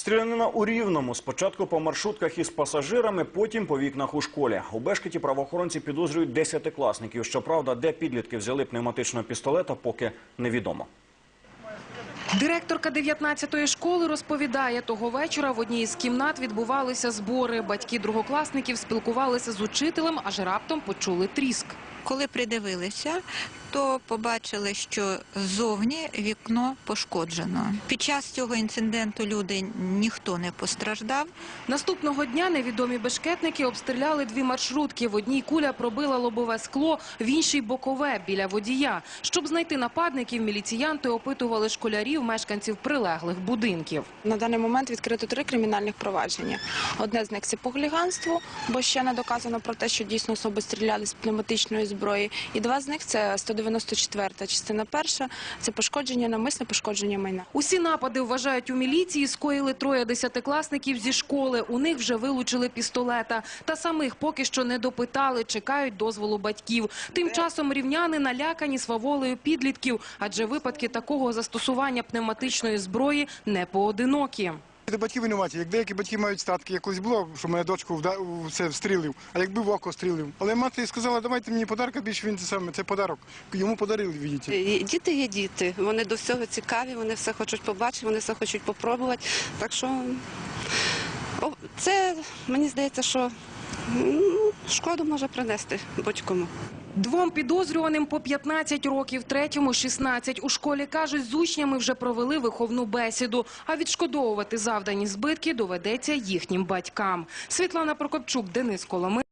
Стрілянина у Рівному. Спочатку по маршрутках із пасажирами, потім по вікнах у школі. У Бешкеті правоохоронці підозрюють десятикласників. Щоправда, де підлітки взяли пневматичного пістолета, поки невідомо. Директорка 19-ї школи розповідає, того вечора в одній із кімнат відбувалися збори. Батьки другокласників спілкувалися з учителем, аж раптом почули тріск. Коли придивилися, то побачили, що ззовні вікно пошкоджено. Під час цього інциденту люди ніхто не постраждав. Наступного дня невідомі бешкетники обстріляли дві маршрутки. В одній куля пробила лобове скло, в іншій – бокове, біля водія. Щоб знайти нападників, міліціянти опитували школярів, мешканців прилеглих будинків. На даний момент відкрито три кримінальних провадження. Одне з них це по хуліганству, бо ще не доказано про те, що дійсно особи стріляли з пневматичної зброї. І два з них це 194 частина перша, це пошкодження намисне пошкодження майна. Усі напади, вважають у міліції, скоїли троє десятикласників зі школи. У них вже вилучили пістолета. Та самих поки що не допитали, чекають дозволу батьків. Тим часом рівняни налякані сваволею підлітків, адже випадки такого застосування пневматичної зброї не поодинокі. Це батьки винуваті. Як деякі батьки мають статки, як колись було, що моя дочку це встрілив, а якби в око стрілив. Але мати сказала, давайте мені подарка, більше він це саме, це подарок. Йому подарили, видите. Діти є діти, вони до всього цікаві, вони все хочуть побачити, вони все хочуть попробувати. Так що це мені здається, що м, шкоду може принести будь-кому. Двом підозрюваним по 15 років, третьому – 16. У школі, кажуть, з учнями вже провели виховну бесіду. А відшкодовувати завдані збитки доведеться їхнім батькам. Світлана Прокопчук, Денис Коломи.